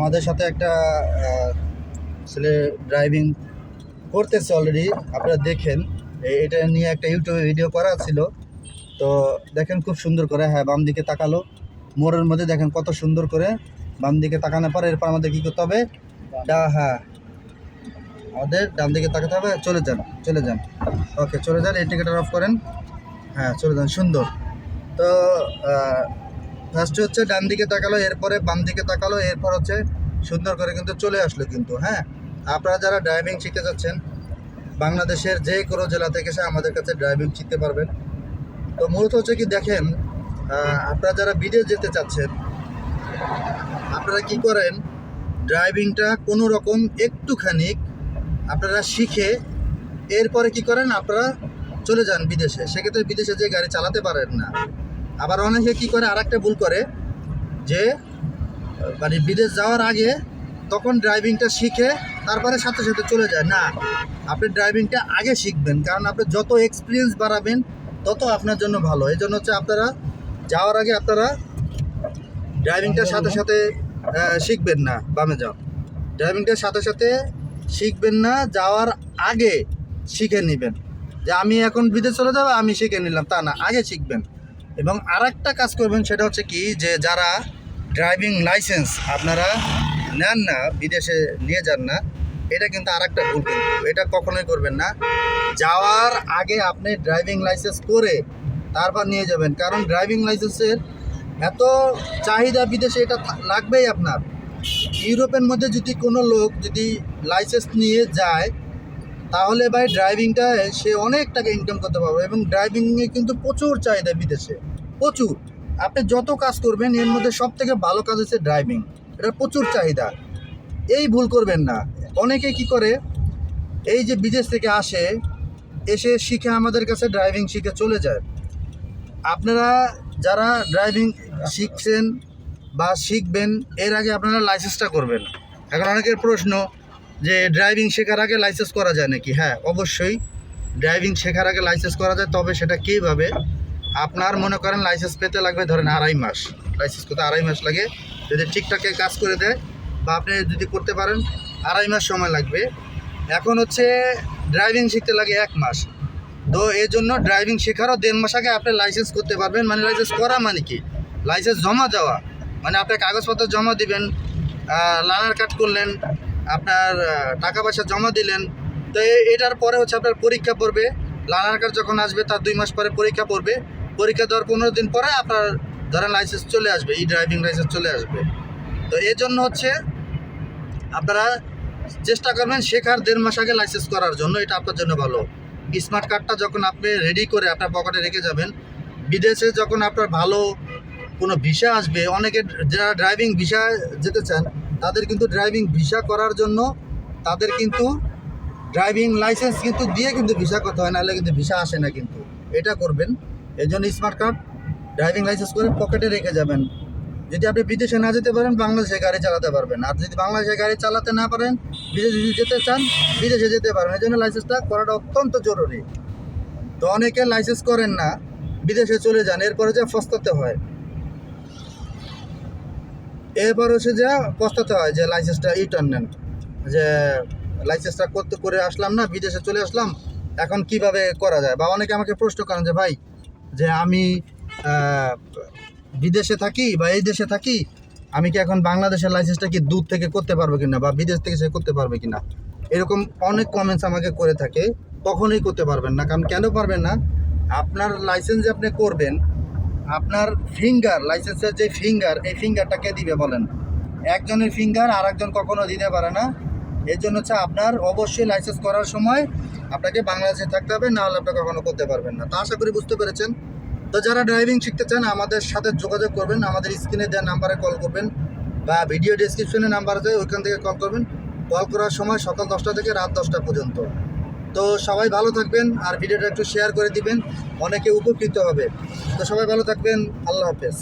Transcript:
আমাদের সাথে একটা ছেলে ড্রাইভিং করতেছে অলরেডি আপনারা দেখেন। এটা নিয়ে একটা ইউটিউবে ভিডিও করা ছিল। তো দেখেন খুব সুন্দর করে হ্যাঁ বাম দিকে তাকালো। মোড়ের মধ্যে দেখেন কত সুন্দর করে বাম দিকে তাকানোর পরে এরপর আমাদের কী করতে হবে? ডা হ্যাঁ আমাদের ডান দিকে তাকাতে হবে, চলে যান চলে যান। ওকে চলে যান ইন্ডিকেটার অফ করেন। হ্যাঁ চলে যান, সুন্দর। তো ফার্স্টে হচ্ছে ডান দিকে তাকালো, এরপরে বাম দিকে তাকালো, এরপর হচ্ছে সুন্দর করে কিন্তু চলে আসলো কিন্তু হ্যাঁ? আপনারা যারা ড্রাইভিং শিখতে যাচ্ছেন, বাংলাদেশের যে কোনো জেলা থেকে সে আমাদের কাছে ড্রাইভিং শিখতে পারবেন। তো মূলত হচ্ছে কি দেখেন আপনারা যারা বিদেশ যেতে চাচ্ছেন, আপনারা কি করেন ড্রাইভিংটা কোনো রকম একটুখানি আপনারা শিখে এরপরে কি করেন, আপনারা চলে যান বিদেশে। সেক্ষেত্রে বিদেশে যে গাড়ি চালাতে পারেন না। আবার অনেকে কি করে আরেকটা ভুল করে যে মানে বিদেশ যাওয়ার আগে তখন ড্রাইভিংটা শিখে তারপরে সাথে সাথে চলে যায়। না আপনি ড্রাইভিংটা আগে শিখবেন কারণ আপনি যত এক্সপিরিয়েন্স বাড়াবেন তত আপনার জন্য ভালো। এই জন্য হচ্ছে আপনারা যাওয়ার আগে আপনারা ড্রাইভিংটার সাথে সাথে শিখবেন না বামে যাও। ড্রাইভিংটার সাথে সাথে শিখবেন না যাওয়ার আগে শিখে নেবেন। যে আমি এখন বিদেশ চলে যাব আমি শিখে নিলাম তা না আগে শিখবেন। এবং আর কাজ করবেন সেটা হচ্ছে কি যে যারা ড্রাইভিং লাইসেন্স আপনারা নেন না, বিদেশে নিয়ে যান না, এটা কিন্তু আর একটা ভুল কিন্তু। এটা কখনোই করবেন না। যাওয়ার আগে আপনি ড্রাইভিং লাইসেন্স করে তারপর নিয়ে যাবেন। কারণ ড্রাইভিং লাইসেন্সের এত চাহিদা বিদেশে এটা লাগবেই আপনার। ইউরোপের মধ্যে যদি কোনো লোক যদি লাইসেন্স নিয়ে যায় তাহলে ভাই ড্রাইভিংটা সে অনেক টাকা ইনকাম করতে পারবে এবং ড্রাইভিংয়ে কিন্তু প্রচুর চাহিদা বিদেশে। প্রচুর। আপনি যত কাজ করবেন, এর মধ্যে সব থেকে ভালো কাজ হচ্ছে ড্রাইভিং এটা প্রচুর চাহিদা। এই ভুল করবেন না। অনেকে কি করে, এই যে বিদেশ থেকে আসে, এসে শিখে আমাদের কাছে ড্রাইভিং শিখে চলে যায়। আপনারা যারা ড্রাইভিং শিখছেন বা শিখবেন, এর আগে আপনারা লাইসেন্সটা করবেন। এখন অনেকের প্রশ্ন যে ড্রাইভিং শেখার আগে লাইসেন্স করা যায় নাকি? হ্যাঁ অবশ্যই। ড্রাইভিং শেখার আগে লাইসেন্স করা যায়, তবে সেটা কীভাবে? আপনার মনে করেন লাইসেন্স পেতে লাগবে ধরেন আড়াই মাস। লাইসেন্স করতে আড়াই মাস লাগে। যদি ঠিকঠাক কাজ করে দেয় বা আপনি যদি করতে পারেন, আড়াই মাস সময় লাগবে। এখন হচ্ছে ড্রাইভিং শিখতে লাগে এক মাস। তো এর জন্য ড্রাইভিং শেখারও দেড় মাস আগে আপনি লাইসেন্স করতে পারবেন। মানে লাইসেন্স করা মানে কি? লাইসেন্স জমা দেওয়া। মানে আপনি কাগজপত্র জমা দিবেন লানার কাট করলেন আপনার টাকা পয়সা জমা দিলেন, তো এটার পরে হচ্ছে আপনার পরীক্ষা পড়বে। লানার কার্ড যখন আসবে, তার দুই মাস পরে পরীক্ষা পড়বে। পরীক্ষা দেওয়ার পনেরো দিন পরে আপনার ধরেন লাইসেন্স চলে আসবে, ই ড্রাইভিং লাইসেন্স চলে আসবে। তো এর জন্য হচ্ছে আপনারা চেষ্টা করবেন শেখার দেড় মাস আগে লাইসেন্স করার জন্য, এটা আপনার জন্য ভালো। স্মার্ট কার্ডটা যখন আপনি রেডি করে আপনার পকেটে রেখে যাবেন, বিদেশে যখন আপনার ভালো কোনো ভিসা আসবে, অনেকে যারা ড্রাইভিং ভিসা যেতে চান তাদের কিন্তু ড্রাইভিং ভিসা করার জন্য তাদের কিন্তু ড্রাইভিং লাইসেন্স কিন্তু দিয়ে কিন্তু ভিসা করতে হয়, নাহলে কিন্তু ভিসা আসে না কিন্তু। এটা করবেন। এই জন্য স্মার্ট কার্ড ড্রাইভিং লাইসেন্স করে পকেটে রেখে যাবেন। যদি আপনি বিদেশে না যেতে পারেন, বাংলাদেশে গাড়ি চালাতে পারবেন। আর যদি বাংলাদেশে গাড়ি চালাতে না পারেন, বিদেশে যদি যেতে চান, বিদেশে যেতে পারেন এই জন্য লাইসেন্সটা করাটা অত্যন্ত জরুরি। তো অনেকে লাইসেন্স করেন না, বিদেশে চলে যান, এরপরে যে ফস্তাতে হয়। এরপর হচ্ছে যে পস্তাতে হয় যে লাইসেন্সটা রিটার্ন নেন। যে লাইসেন্সটা করতে করে আসলাম না, বিদেশে চলে আসলাম, এখন কীভাবে করা যায়? বা অনেকে আমাকে প্রশ্ন করেন যে, ভাই, যে আমি বিদেশে থাকি বা এই দেশে থাকি, আমি কি এখন বাংলাদেশের লাইসেন্সটা কি দূর থেকে করতে পারব কিনা বা বিদেশ থেকে সে করতে পারবে কিনা? এরকম অনেক কমেন্টস আমাকে করে থাকে। কখনোই করতে পারবেন না। কারণ কেন পারবেন না? আপনার লাইসেন্স যে আপনি করবেন আপনার ফিঙ্গার লাইসেন্সের যে ফিঙ্গার এই ফিঙ্গারটা কে দিবে বলেন? একজনের ফিঙ্গার আর একজন কখনো দিতে পারে না। এর জন্য হচ্ছে আপনার অবশ্যই লাইসেন্স করার সময় আপনাকে বাংলাদেশে থাকতে হবে, না হলে আপনি কখনো করতে পারবেন না। তা আশা করি বুঝতে পেরেছেন। তো যারা ড্রাইভিং শিখতে চান, আমাদের সাথে যোগাযোগ করবেন, আমাদের স্ক্রিনে দেওয়া নাম্বারে কল করবেন বা ভিডিও ডিসক্রিপশনে নাম্বার আছে, ওইখান থেকে কল করবেন। কল করার সময় সকাল দশটা থেকে রাত দশটা পর্যন্ত। তো সবাই ভালো থাকবেন আর ভিডিওটা একটু শেয়ার করে দিবেন। অনেকে উপকৃত হবে। তো সবাই ভালো থাকবেন। আল্লাহ হাফেজ।